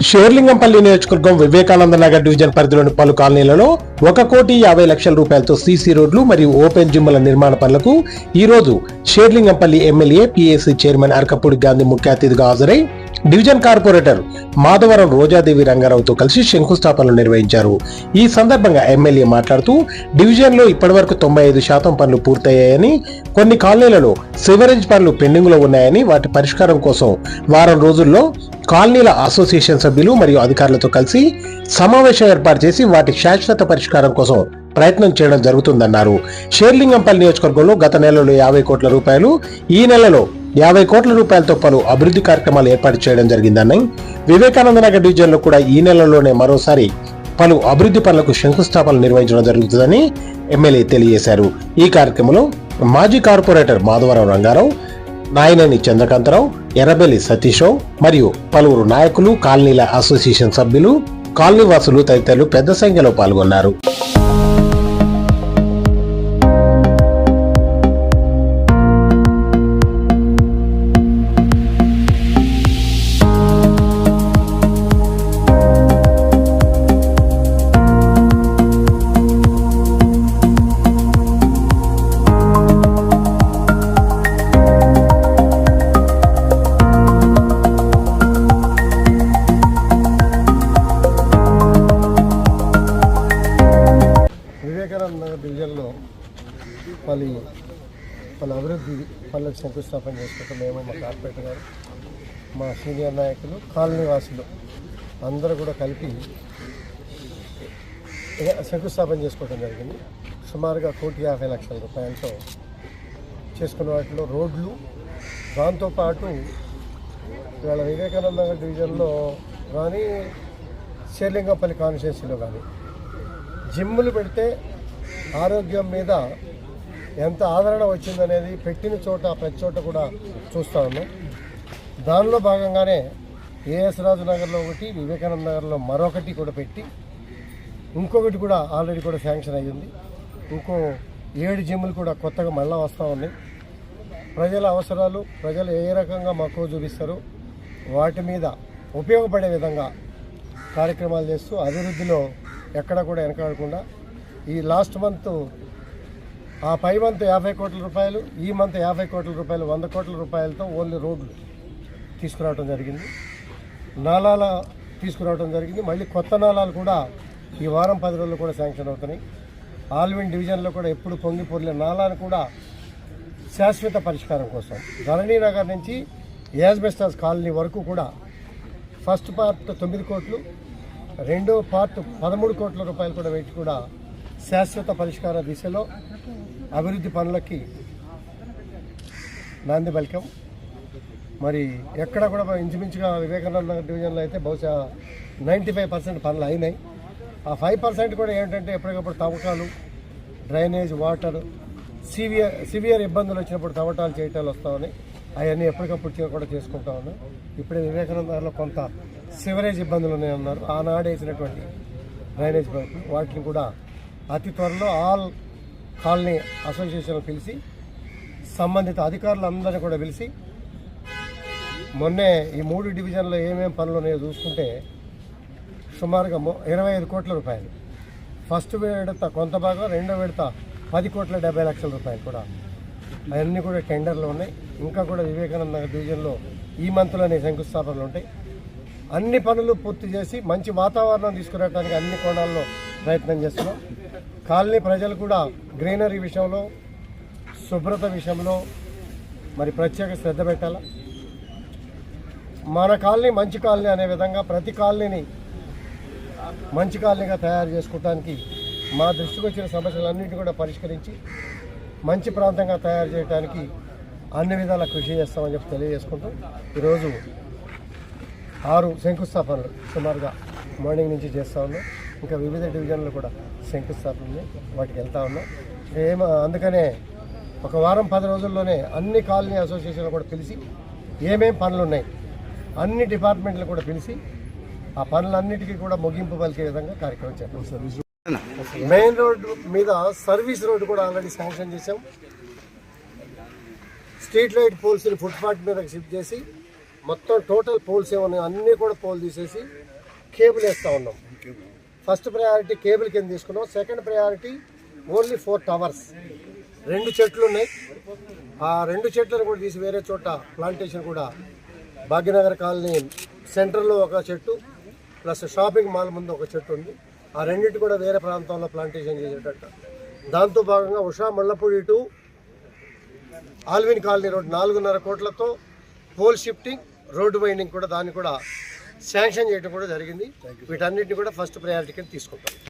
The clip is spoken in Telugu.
షేర్లింగంపల్లి నియోజకవర్గం వివేకానంద నగర్ డివిజన్ పరిధిలోని పలు కాలనీలలో ఒక కోటి యాభై లక్షల రూపాయలతో సీసీ రోడ్లు మరియు ఓపెన్ జిమ్ల నిర్మాణ పనులకు ఈ రోజు Serilingampally MLA PAC chairman Arekapudi Gandhi ముఖ్య అతిథిగా హాజరై డివిజన్ కార్పొరేటర్ మాధవరం రోజాదేవి రంగారావుతో కలిసి శంకుస్థాపనలు నిర్వహించారు. ఈ సందర్భంగా ఎమ్మెల్యే మాట్లాడుతూ డివిజన్లో ఇప్పటివరకు తొంభై ఐదు శాతం పనులు పూర్తయ్యాయని కొన్ని కాలనీలలో సివరేజ్ పనులు పెండింగ్లో ఉన్నాయని వాటి పరిష్కారం కోసం వారం రోజుల్లో కాలనీల అసోసియేషన్ సభ్యులు మరియు అధికారులతో కలిసి సమావేశం ఏర్పాటు చేసి వాటి శాశ్వత పరిష్కారం కోసం ప్రయత్నం చేయడం జరుగుతుందన్నారు. షేర్లింగంపల్లి నియోజకవర్గంలో గత నెలలో యాభై కోట్ల రూపాయలు ఈ నెలలో యాభై కోట్ల రూపాయలతో పలు అభివృద్ధి కార్యక్రమాలు ఏర్పాటు చేయడం జరిగిందని వివేకానంద నగర్ డివిజన్లో కూడా ఈ నెలలోనే మరోసారి పలు అభివృద్ధి పనులకు శంకుస్థాపన నిర్వహించడం జరుగుతుందని ఎమ్మెల్యే తెలియజేశారు. ఈ కార్యక్రమంలో మాజీ కార్పొరేటర్ మాధవరావు రంగారావు నాయనేని చంద్రకాంతరావు ఎర్రబెల్లి సతీషో మరియు పలువురు నాయకులు కాలనీల అసోసియేషన్ సభ్యులు కాలనీ వాసులు తదితరులు పెద్ద సంఖ్యలో పాల్గొన్నారు. వివేకానంద నగర్ డివిజన్లో పలు పలు అభివృద్ధి పనులకు శంకుస్థాపన చేసుకుంటాం మేము మా కార్పొరేటర్ గారు మా సీనియర్ నాయకులు కాలనీ వాసులు అందరూ కూడా కలిపి శంకుస్థాపన చేసుకోవడం జరిగింది. సుమారుగా కోటి యాభై లక్షల రూపాయలతో చేసుకున్న వాటిలో రోడ్లు దాంతోపాటు ఇవాళ వివేకానంద నగర్ డివిజన్లో కానీ షేర్లింగంపల్లి కాన్స్టిట్యున్సీలో కానీ జిమ్ములు పెడితే ఆరోగ్యం మీద ఎంత ఆదరణ వచ్చిందనేది పెట్టిన చోట ప్రతి చోట కూడా చూస్తూ ఉన్నాం. దానిలో భాగంగానే ఏఎస్ రాజు నగర్లో ఒకటి వివేకానంద నగర్లో మరొకటి కూడా పెట్టి ఇంకొకటి కూడా ఆల్రెడీ కూడా శాంక్షన్ అయ్యింది. ఇంకో ఏడు జిమ్లు కూడా కొత్తగా మళ్ళా వస్తూ ఉన్నాయి. ప్రజల అవసరాలు ప్రజలు ఏ రకంగా మక్కువ చూపిస్తారు వాటి మీద ఉపయోగపడే విధంగా కార్యక్రమాలు చేస్తూ అభివృద్ధిలో ఎక్కడ కూడా వెనకాడకుండా ఈ లాస్ట్ మంత్ ఆ పై మంత్ యాభై కోట్ల రూపాయలు ఈ మంత్ యాభై కోట్ల రూపాయలు వంద కోట్ల రూపాయలతో ఓన్లీ రోడ్లు తీసుకురావడం జరిగింది. నాలాల తీసుకురావడం జరిగింది. మళ్ళీ కొత్త నాలాలు కూడా ఈ వారం పది రోజులు కూడా శాంక్షన్ అవుతున్నాయి. ఆల్విన్ డివిజన్లో కూడా ఎప్పుడు పొంగిపొర్లే నాలాను కూడా శాశ్వత పరిష్కారం కోసం. ధరణి నగర్ నుంచి యాజ్బెస్టాస్ కాలనీ వరకు కూడా ఫస్ట్ పార్ట్ తొమ్మిది కోట్లు రెండో పార్ట్ పదమూడు కోట్ల రూపాయలు కూడా పెట్టి కూడా శాశ్వత పరిష్కార దిశలో అభివృద్ధి పనులకి నాంది పలికాం. మరి ఎక్కడ కూడా ఇంచుమించుగా వివేకానంద డివిజన్లో అయితే బహుశా నైంటీ ఫైవ్ పర్సెంట్ పనులు అయినాయి. ఆ ఫైవ్ పర్సెంట్ కూడా ఏంటంటే ఎప్పటికప్పుడు తవ్వకాలు డ్రైనేజ్ వాటర్ సివియర్ సివియర్ ఇబ్బందులు వచ్చినప్పుడు తవ్వటాలు చేయటాలు వస్తామని అవన్నీ ఎప్పటికప్పుడు కూడా చేసుకుంటా ఉన్నాం. ఇప్పుడే వివేకానందలో కొంత సివరేజ్ ఇబ్బందులు ఉన్నాయన్నారు. ఆనాడు వేసినటువంటి డ్రైనేజ్ వాటిని కూడా అతి త్వరలో ఆల్ కాలనీ అసోసియేషన్ పిలిచి సంబంధిత అధికారులందరినీ కూడా పిలిచి మొన్నే ఈ మూడు డివిజన్లో ఏమేమి పనులు ఉన్నాయో చూసుకుంటే సుమారుగా మొ- ఇరవై ఐదు కోట్ల రూపాయలు. ఫస్ట్ విడత కొంత భాగం రెండో విడత పది కోట్ల డెబ్బై లక్షల రూపాయలు కూడా. అవన్నీ కూడా టెండర్లు ఉన్నాయి. ఇంకా కూడా వివేకానంద డివిజన్లో ఈ మంత్లోనే శంకుస్థాపనలు ఉంటాయి. అన్ని పనులు పూర్తి చేసి మంచి వాతావరణం తీసుకురావడానికి అన్ని కోణాల్లో ప్రయత్నం చేస్తున్నాం. కాలనీ ప్రజలు కూడా గ్రీనరీ విషయంలో శుభ్రత విషయంలో మరి ప్రత్యేక శ్రద్ధ పెట్టాలా? మన కాలనీ మంచి కాలనీ అనే విధంగా ప్రతి కాలనీని మంచి కాలనీగా తయారు చేసుకోవడానికి మా దృష్టికి వచ్చిన సమస్యలన్నింటినీ కూడా పరిష్కరించి మంచి ప్రాంతంగా తయారు చేయడానికి అన్ని విధాల కృషి చేస్తామని చెప్పి తెలియజేసుకుంటూ ఈరోజు ఆరు శంకుస్థాపనలు సుమారుగా మార్నింగ్ నుంచి చేస్తూ ఉన్నాం. ఇంకా వివిధ డివిజన్లు కూడా శంకుస్థాపన ఉన్నాయి వాటికి వెళ్తా ఉన్నాం. ఏమ అందుకనే ఒక వారం పది రోజుల్లోనే అన్ని కాలనీ అసోసియేషన్లు కూడా పిలిచి ఏమేం పనులు ఉన్నాయి అన్ని డిపార్ట్మెంట్లు కూడా పిలిచి ఆ పనులన్నిటికీ కూడా ముగింపు పలికే విధంగా కార్యక్రమం చేస్తాం మెయిన్ రోడ్డు మీద సర్వీస్ రోడ్డు కూడా ఆల్రెడీ శాంక్షన్ చేసాం స్ట్రీట్ లైట్ పోల్స్ని ఫుట్పాత్ మీద షిఫ్ట్ చేసి మొత్తం టోటల్ పోల్స్ ఏమన్నాయి అన్నీ కూడా పోల్ తీసేసి కేబుల్ వేస్తూ ఉన్నాం. ఫస్ట్ ప్రయారిటీ కేబుల్ కింద తీసుకున్నాం. Second priority only four towers. రెండు చెట్లు ఉన్నాయి. ఆ రెండు చెట్లను కూడా తీసి వేరే చోట ప్లాంటేషన్ కూడా భాగ్యనగర్ కాలనీ సెంటర్లో ఒక చెట్టు ప్లస్ షాపింగ్ మాల్ ముందు ఒక చెట్టు ఉంది. ఆ రెండింటి కూడా వేరే ప్రాంతంలో ప్లాంటేషన్ చేసేటట్టు. దాంతో భాగంగా Usha Mallapudi to Allwyn colony road నాలుగున్నర కోట్లతో పోల్ షిఫ్టింగ్ రోడ్డు వైండింగ్ కూడా దాన్ని కూడా శాంక్షన్ చేయడం కూడా జరిగింది. వీటన్నిటిని కూడా ఫస్ట్ ప్రయారిటీ కింద తీసుకుంటాం.